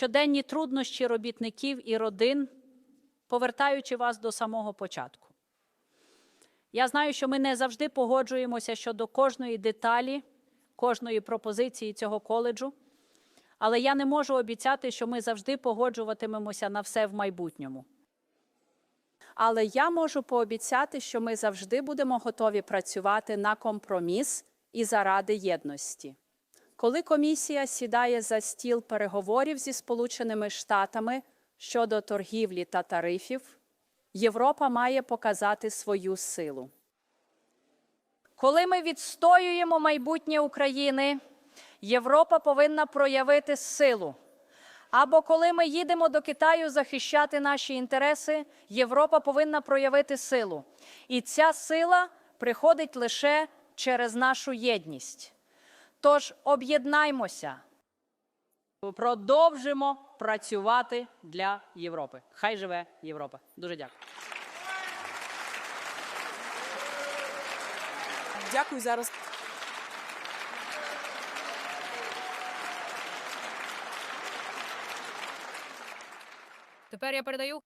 щоденні труднощі робітників і родин, повертаючи вас до самого початку. Я знаю, що ми не завжди погоджуємося щодо кожної деталі, кожної пропозиції цього коледжу, але я не можу обіцяти, що ми завжди погоджуватимемося на все в майбутньому. Але я можу пообіцяти, що ми завжди будемо готові працювати на компроміс і заради єдності. Коли комісія сідає за стіл переговорів зі Сполученими Штатами щодо торгівлі та тарифів, Європа має показати свою силу. Коли ми відстоюємо майбутнє України, Європа повинна проявити силу. Або коли ми їдемо до Китаю захищати наші інтереси, Європа повинна проявити силу. І ця сила приходить лише через нашу єдність. Тож об'єднаймося, продовжимо працювати для Європи. Хай живе Європа. Дуже дякую. Дякую зараз. Тепер я передаю